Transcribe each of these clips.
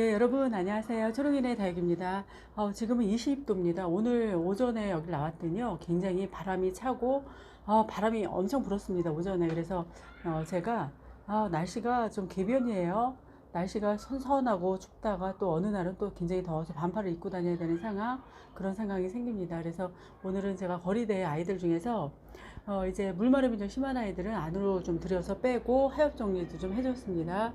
예, 여러분 안녕하세요. 초롱이네 다육입니다. 어, 지금은 20도입니다. 오늘 오전에 여기 나왔더니요. 굉장히 바람이 차고 어, 바람이 엄청 불었습니다. 오전에. 그래서 어, 제가 아, 날씨가 좀 개변이에요. 날씨가 선선하고 춥다가 또 어느 날은 또 굉장히 더워서 반팔을 입고 다녀야 되는 상황 그런 상황이 생깁니다. 그래서 오늘은 제가 거리대 아이들 중에서 어, 이제 물마름이 좀 심한 아이들은 안으로 좀 들여서 빼고 하엽 정리도 좀 해줬습니다.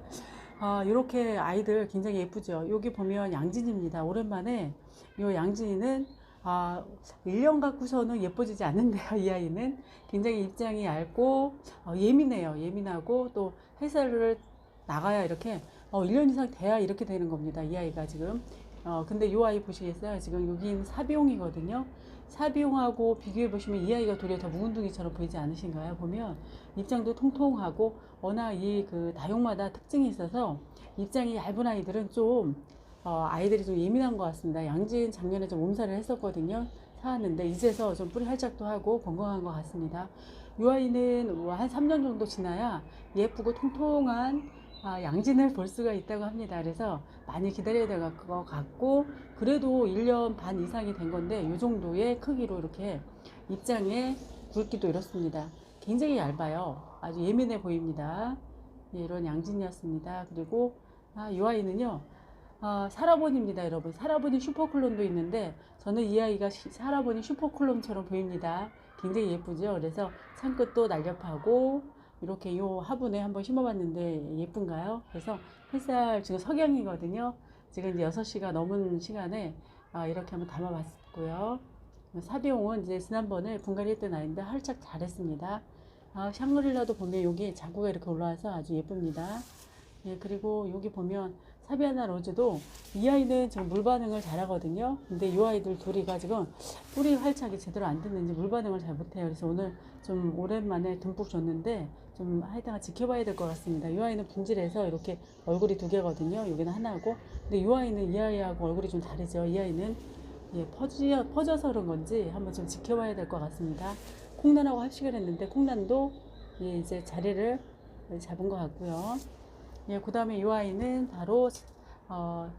아, 이렇게 아이들 굉장히 예쁘죠. 여기 보면 양진입니다. 오랜만에 이 양진이는 아, 1년 갖고서는 예뻐지지 않는데요. 이 아이는 굉장히 입장이 얇고 어, 예민해요. 예민하고 또 회사를 나가야 이렇게 어, 1년 이상 돼야 이렇게 되는 겁니다. 이 아이가 지금. 어, 근데 이 아이 보시겠어요? 지금 여긴 사비용이거든요. 사비용하고 비교해 보시면 이 아이가 도리어 더 묵은둥이처럼 보이지 않으신가요? 보면 입장도 통통하고 워낙 이 그 다육마다 특징이 있어서 입장이 얇은 아이들은 좀 어, 아이들이 좀 예민한 것 같습니다. 양진 작년에 좀 몸살을 했었거든요. 사왔는데 이제서 좀 뿌리 활짝도 하고 건강한 것 같습니다. 이 아이는 뭐한 3년 정도 지나야 예쁘고 통통한 아, 양진을 볼 수가 있다고 합니다. 그래서 많이 기다려야 될 것 같고 그래도 1년 반 이상이 된 건데 이 정도의 크기로 이렇게 입장에 굵기도 이렇습니다. 굉장히 얇아요. 아주 예민해 보입니다. 예, 이런 양진이었습니다. 그리고 아, 이 아이는요. 아, 사라본입니다, 여러분. 사라본이 슈퍼클론도 있는데 저는 이 아이가 시- 사라본이 슈퍼클론처럼 보입니다. 굉장히 예쁘죠. 그래서 창끝도 날렵하고 이렇게 요 화분에 한번 심어봤는데 예쁜가요? 그래서 햇살 지금 석양이거든요. 지금 이제 6시가 넘은 시간에 아, 이렇게 한번 담아봤고요. 사비용은 이제 지난번에 분갈이 했던 아이인데 활짝 잘했습니다. 아, 샹그릴라도 보면 여기 자구가 이렇게 올라와서 아주 예쁩니다. 예, 그리고 여기 보면 사비아나 로즈도 이 아이는 지금 물 반응을 잘하거든요. 근데 이 아이들 둘이가 지금 뿌리 활착이 제대로 안 됐는지 물 반응을 잘 못해요. 그래서 오늘 좀 오랜만에 듬뿍 줬는데 좀 하여튼 지켜봐야 될 것 같습니다. 이 아이는 분질해서 이렇게 얼굴이 두 개거든요. 여기는 하나고. 근데 이 아이는 이 아이하고 얼굴이 좀 다르죠. 이 아이는 예, 퍼지, 퍼져서 그런 건지 한번 좀 지켜봐야 될 것 같습니다. 콩란하고 합식을 했는데 콩란도 예, 이제 자리를 잡은 것 같고요. 예, 그 다음에 이 아이는 바로 어,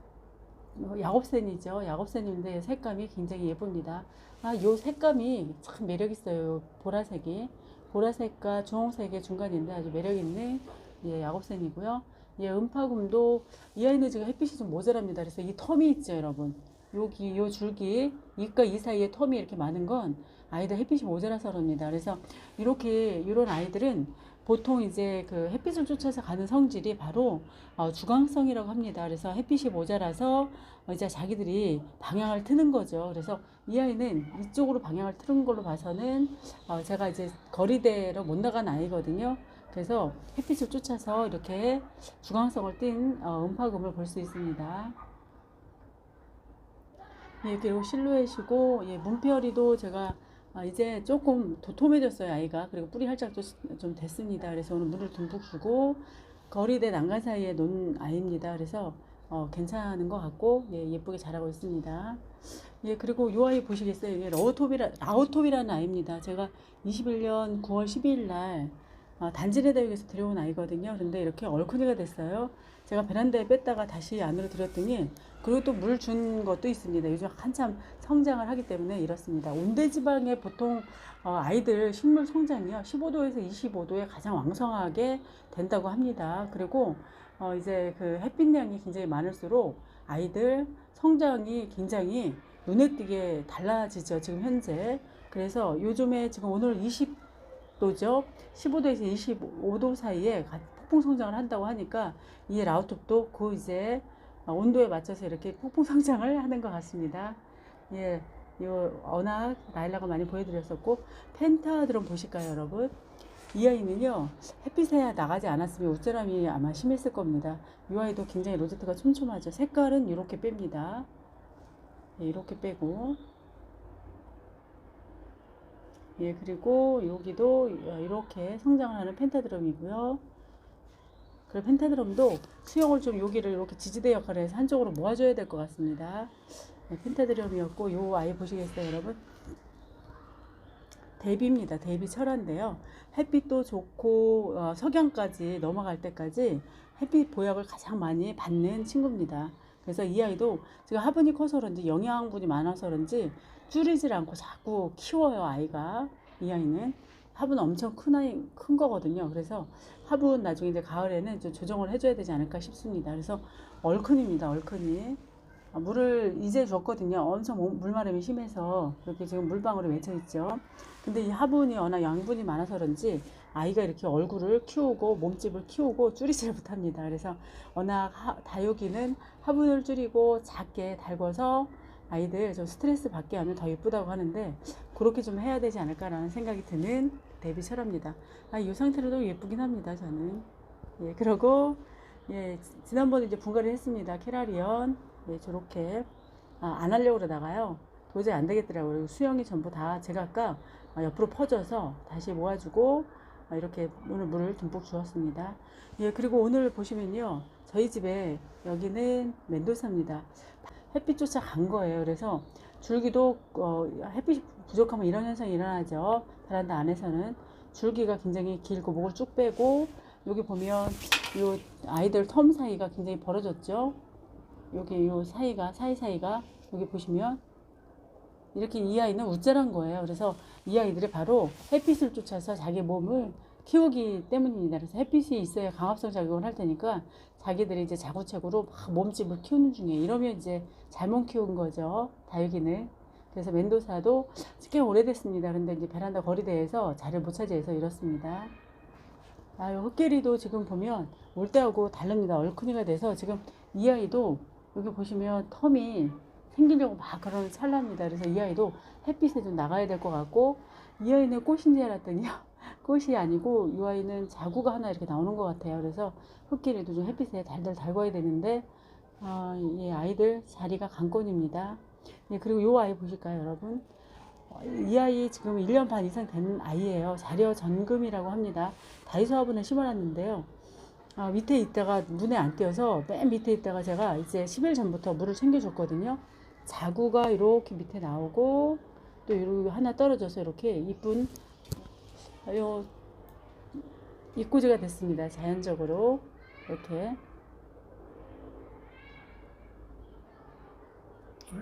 야곱센이죠. 야곱센인데 색감이 굉장히 예쁩니다. 아, 요 색감이 참 매력 있어요. 보라색이 보라색과 주홍색의 중간인데 아주 매력 있는 예, 야곱센이고요. 예, 음파금도 이 아이는 지금 햇빛이 좀 모자랍니다. 그래서 이 텀이 있죠, 여러분. 여기 요 줄기 이과 이 사이에 텀이 이렇게 많은 건 아이들 햇빛이 모자라서 그럽니다. 그래서 이렇게 이런 아이들은 보통 이제 그 햇빛을 쫓아서 가는 성질이 바로 어, 주광성이라고 합니다. 그래서 햇빛이 모자라서 어, 이제 자기들이 방향을 트는 거죠. 그래서 이 아이는 이쪽으로 방향을 트는 걸로 봐서는 어, 제가 이제 거리대로 못 나간 아이거든요. 그래서 햇빛을 쫓아서 이렇게 주광성을 띤 어, 음파금을 볼 수 있습니다. 예, 그리고 실루엣이고, 예, 문페어리도 제가 아, 이제 조금 도톰해졌어요, 아이가. 그리고 뿌리 활짝도 좀 됐습니다. 그래서 오늘 물을 듬뿍 주고, 거리대 난간 사이에 놓은 아이입니다. 그래서 어, 괜찮은 것 같고, 예, 예쁘게 자라고 있습니다. 예, 그리고 요 아이 보시겠어요? 이게 러우톱이라, 라우톱이라는 아이입니다. 제가 21년 9월 12일 날 어, 단지내 대육에서 들여온 아이거든요. 근데 이렇게 얼큰이가 됐어요. 제가 베란다에 뺐다가 다시 안으로 들였더니 그리고 또 물 준 것도 있습니다. 요즘 한참 성장을 하기 때문에 이렇습니다. 온대지방에 보통 어, 아이들 식물 성장이요 15도에서 25도에 가장 왕성하게 된다고 합니다. 그리고 어, 이제 그 햇빛량이 굉장히 많을수록 아이들 성장이 굉장히 눈에 띄게 달라지죠. 지금 현재. 그래서 요즘에 지금 오늘 20도죠. 15도에서 25도 사이에 가- 폭풍 성장을 한다고 하니까 이 라우톱도 그 이제 어, 온도에 맞춰서 이렇게 폭풍 성장을 하는 것 같습니다. 예, 요 워낙 라일락을 많이 보여드렸었고 펜타드럼 보실까요, 여러분? 이 아이는요 햇빛에 나가지 않았으면 옷자람이 아마 심했을 겁니다. 이 아이도 굉장히 로제트가 촘촘하죠. 색깔은 이렇게 뺍니다. 예, 이렇게 빼고 예 그리고 여기도 이렇게 성장을 하는 펜타드럼이고요. 그리고 펜타드럼도 수영을 좀 여기를 이렇게 지지대 역할을 해서 한쪽으로 모아줘야 될 것 같습니다. 네, 펜타드럼이었고 요 아이 보시겠어요 여러분? 대비입니다. 대비 철화인데요. 햇빛도 좋고 어, 석양까지 넘어갈 때까지 햇빛 보약을 가장 많이 받는 친구입니다. 그래서 이 아이도 지금 화분이 커서 그런지 영양분이 많아서 그런지 줄이질 않고 자꾸 키워요 아이가 이 아이는 화분 엄청 큰 아이 큰 거거든요. 그래서 화분 나중에 이제 가을에는 좀 조정을 해줘야 되지 않을까 싶습니다. 그래서 얼큰입니다. 얼큰이 아, 물을 이제 줬거든요. 엄청 물- 물마름이 심해서 이렇게 지금 물방울이 맺혀 있죠. 근데 이 화분이 워낙 양분이 많아서 그런지 아이가 이렇게 얼굴을 키우고 몸집을 키우고 줄이질 못합니다. 그래서 워낙 하- 다육이는 화분을 줄이고 작게 달궈서 아이들 좀 스트레스 받게 하면 더 예쁘다고 하는데 그렇게 좀 해야 되지 않을까라는 생각이 드는 데뷔 철합니다. 아, 이 상태로도 예쁘긴 합니다. 저는. 예, 그러고 예, 지- 지난번에 이제 분갈이 했습니다. 캐라리언. 예, 저렇게 아, 안 하려고 그러다가요. 도저히 안 되겠더라고요. 수영이 전부 다 제가 아까 아, 옆으로 퍼져서 다시 모아주고 아, 이렇게 오늘 물을 듬뿍 주었습니다. 예, 그리고 오늘 보시면요. 저희 집에 여기는 멘도사입니다. 햇빛 쫓아 간 거예요. 그래서 줄기도 어, 햇빛이 부족하면 이런 현상이 일어나죠. 베란다 안에서는 줄기가 굉장히 길고 목을 쭉 빼고 여기 보면 요 아이들 텀 사이가 굉장히 벌어졌죠. 여기 요 사이가 사이사이가 여기 보시면 이렇게 이 아이는 우짜란 거예요. 그래서 이 아이들이 바로 햇빛을 쫓아서 자기 몸을 키우기 때문입니다. 그래서 햇빛이 있어야 강압성 작용을 할 테니까 자기들이 이제 자구책으로 막 몸집을 키우는 중에 이러면 이제 잘못 키운 거죠. 다육이는. 그래서 멘도사도 꽤 오래됐습니다. 그런데 이제 베란다 거리대에서 자리를 못 차지해서 이렇습니다. 아, 요 흑개리도 지금 보면 올 때하고 다릅니다. 얼큰이가 돼서 지금 이 아이도 여기 보시면 텀이 생기려고 막 그러는 찰나입니다. 그래서 이 아이도 햇빛에 좀 나가야 될 것 같고 이 아이는 꽃인 줄 알았더니요. 꽃이 아니고 이 아이는 자구가 하나 이렇게 나오는 것 같아요. 그래서 흙길에도 좀 햇빛에 달달 달궈야 되는데 아, 이 아이들 자리가 관건입니다. 네, 그리고 이 아이 보실까요, 여러분? 어, 이 아이 지금 1년 반 이상 된 아이예요. 자려 전금이라고 합니다. 다이소 화분에 심어놨는데요. 아, 밑에 있다가 눈에 안 띄어서 맨 밑에 있다가 제가 이제 10일 전부터 물을 챙겨줬거든요. 자구가 이렇게 밑에 나오고 또 이렇게 하나 떨어져서 이렇게 이쁜 요 입꼬지가 됐습니다. 자연적으로 이렇게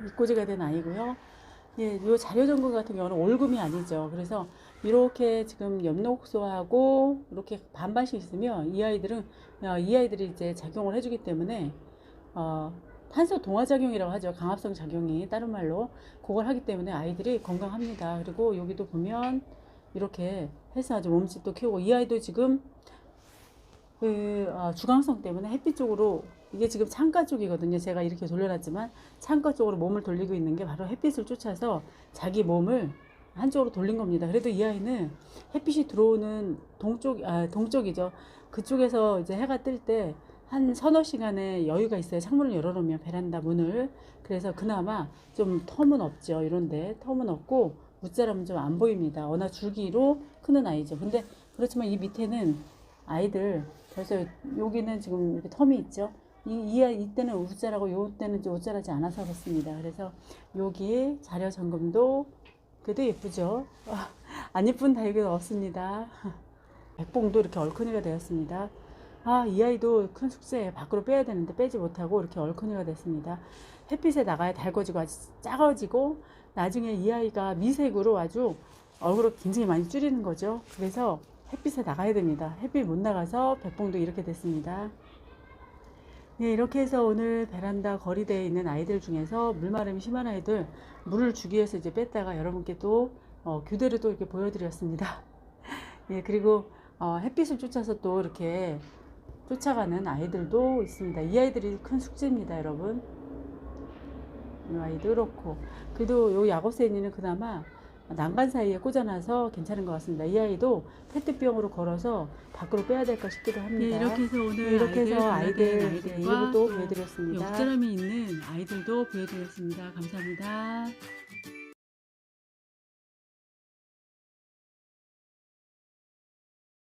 입꼬지가 된 아이고요. 예, 요 자료 전공 같은 경우는 올금이 아니죠. 그래서 이렇게 지금 엽록소하고 이렇게 반반씩 있으면 이 아이들은 어, 이 아이들이 이제 작용을 해주기 때문에 어, 탄소 동화 작용이라고 하죠. 강압성 작용이 다른 말로 그걸 하기 때문에 아이들이 건강합니다. 그리고 여기도 보면 이렇게 해서 아주 몸집도 키우고 이 아이도 지금 그 어, 주광성 때문에 햇빛 쪽으로 이게 지금 창가 쪽이거든요. 제가 이렇게 돌려놨지만 창가 쪽으로 몸을 돌리고 있는 게 바로 햇빛을 쫓아서 자기 몸을 한쪽으로 돌린 겁니다. 그래도 이 아이는 햇빛이 들어오는 동쪽, 아, 동쪽이죠. 그쪽에서 이제 해가 뜰 때 한 서너 시간의 여유가 있어요. 창문을 열어놓으면 베란다 문을. 그래서 그나마 좀 텀은 없죠. 이런데 텀은 없고 무자람은 좀 안 보입니다. 워낙 줄기로 크는 아이죠. 근데 그렇지만 이 밑에는 아이들 벌써 여기는 지금 이렇게 텀이 있죠. 이, 이 이때는 우자라고 요 때는 좀 우자라지 않아서 그렇습니다. 그래서 여기 자료 점검도 그래도 예쁘죠. 아, 안 예쁜 다육이는 없습니다. 백봉도 이렇게 얼큰이가 되었습니다. 아, 이 아이도 큰 숙제 밖으로 빼야 되는데 빼지 못하고 이렇게 얼큰이가 됐습니다. 햇빛에 나가야 달궈지고 아주 작아지고 나중에 이 아이가 미색으로 아주 얼굴을 굉장히 많이 줄이는 거죠. 그래서 햇빛에 나가야 됩니다. 햇빛 못 나가서 백봉도 이렇게 됐습니다. 네, 이렇게 해서 오늘 베란다 거리대에 있는 아이들 중에서 물마름이 심한 아이들 물을 주기 위해서 이제 뺐다가 여러분께 또 어, 교대로 또 이렇게 보여드렸습니다. 예, 그리고 어, 햇빛을 쫓아서 또 이렇게 쫓아가는 아이들도 있습니다. 이 아이들이 큰 숙제입니다, 여러분. 이 아이도 그렇고 그래도 요 야곱새니는 그나마 난간 사이에 꽂아놔서 괜찮은 것 같습니다. 이 아이도 페트병으로 걸어서 밖으로 빼야 될까 싶기도 합니다. 네, 이렇게 해서 오늘 네, 이렇게 해서 아이들 아이들 네, 또 보여드렸습니다. 욕자람이 있는 아이들도 보여드렸습니다. 감사합니다.